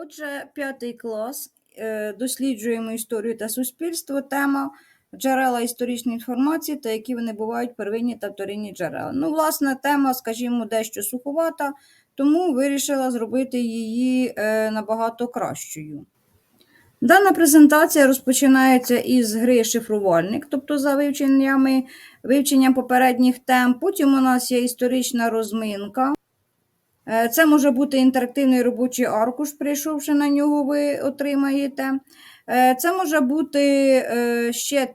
Отже, п'ятий клас. Е, Досліджуємо історію та суспільство. Тема джерела історичної інформації та які вони бувають первинні та вторинні джерела. Ну, власне, тема, скажімо, дещо суховата, тому вирішила зробити її е, набагато кращою. Дана презентація розпочинається із гри шифрувальник, тобто за вивченнями, вивченням попередніх тем. Потім у нас є історична розминка. Е, Це може бути інтерактивний робочий аркуш, прийшовши на нього, ви отримаєте. Е, Це може бути е, ще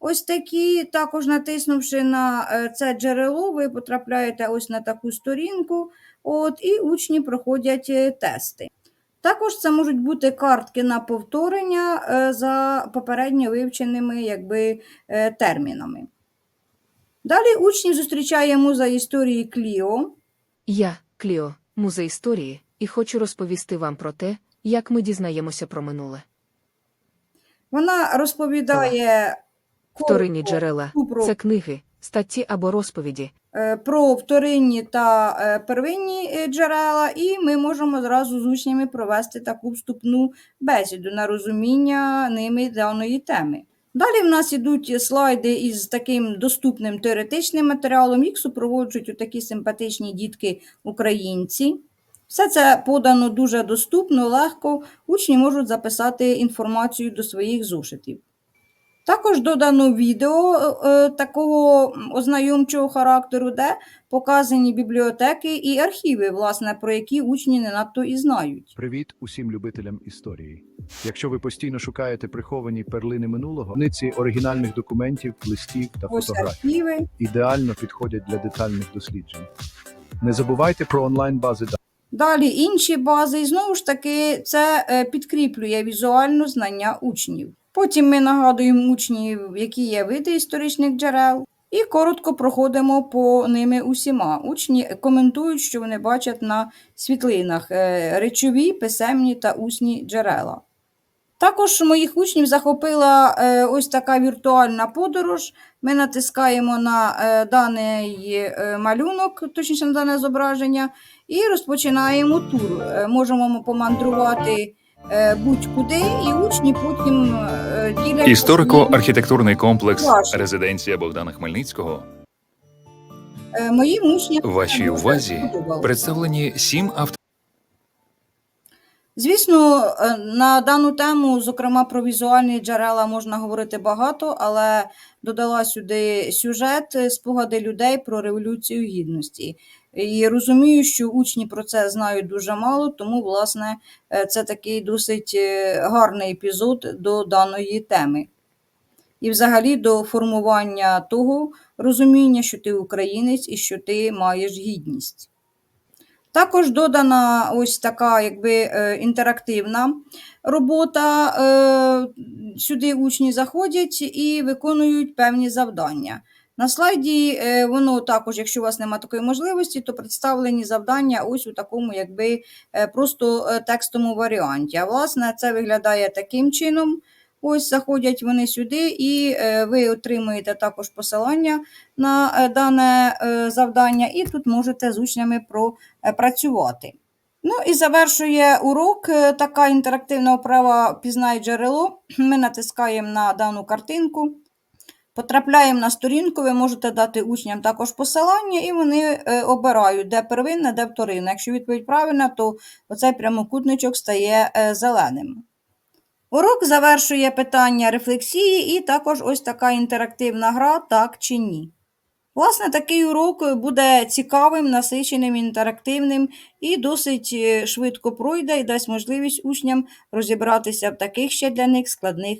ось такі, також натиснувши на це джерело, ви потрапляєте ось на таку сторінку, от, і учні проходять тести. Також це можуть бути картки на повторення за попередньо вивченими якби, термінами. Далі учнів зустрічає муза історії Кліо. Я, Кліо, музей історії, і хочу розповісти вам про те, як ми дізнаємося про минуле. Вона розповідає Вторинні джерела це книги, статті або розповіді. е, про вторинні та е, первинні е, джерела, і ми можемо зразу з учнями провести таку вступну бесіду на розуміння ними даної теми. Далі в нас ідуть слайди із таким доступним теоретичним матеріалом, їх супроводжують такі симпатичні дітки-українці. Все це подано дуже доступно, легко. Учні можуть записати інформацію до своїх зошитів. Також додано відео е, такого ознайомчого характеру, де показані бібліотеки і архіви, власне, про які учні не надто і знають. Привіт усім любителям історії. Якщо ви постійно шукаєте приховані перлини минулого, ниці оригінальних документів, листів та Ось фотографій архіви. ідеально підходять для детальних досліджень. Не забувайте про онлайн бази даних. Далі інші бази, і знову ж таки, це е, підкріплює візуально знання учнів. Потім ми нагадуємо учнів, які є види історичних джерел, і коротко проходимо по ними усіма. Учні коментують, що вони бачать на світлинах е, речові, писемні та усні джерела. Також моїх учнів захопила е, ось така віртуальна подорож. Ми натискаємо на е, даний малюнок, точніше на дане зображення, і розпочинаємо тур. Можемо помандрувати будь-куди, і учні потім. Історико-архітектурний комплекс резиденція Богдана Хмельницького. Е, Моїм учням Вашій увазі представлені сім авто. Звісно, е, на дану тему, зокрема про візуальні джерела, можна говорити багато, але додала сюди сюжет е, спогади людей про революцію гідності. І розумію, що учні про це знають дуже мало, тому, власне, е, це такий досить е, гарний епізод до даної теми. І взагалі до формування того розуміння, що ти українець і що ти маєш гідність. Також додана ось така якби е, інтерактивна робота. Сюди учні заходять і виконують певні завдання. На слайді е, воно також, якщо у вас немає такої можливості, то представлені завдання ось у такому якби е, просто е, текстовому варіанті. А власне це виглядає таким чином. Ось заходять вони сюди, і ви отримуєте також посилання на дане завдання, і тут можете з учнями пропрацювати. Ну і завершує урок така інтерактивна вправа Пізнай джерело. Ми натискаємо на дану картинку. Потрапляємо на сторінку, ви можете дати учням також посилання, і вони е, обирають, де первинне, де вторинне. Якщо відповідь правильна, то оцей прямокутничок стає е, зеленим. Урок завершує питання рефлексії і також ось така інтерактивна гра так чи ні. Власне, такий урок буде цікавим, насиченим, інтерактивним і досить е, швидко пройде і дасть можливість учням розібратися в таких ще для них складних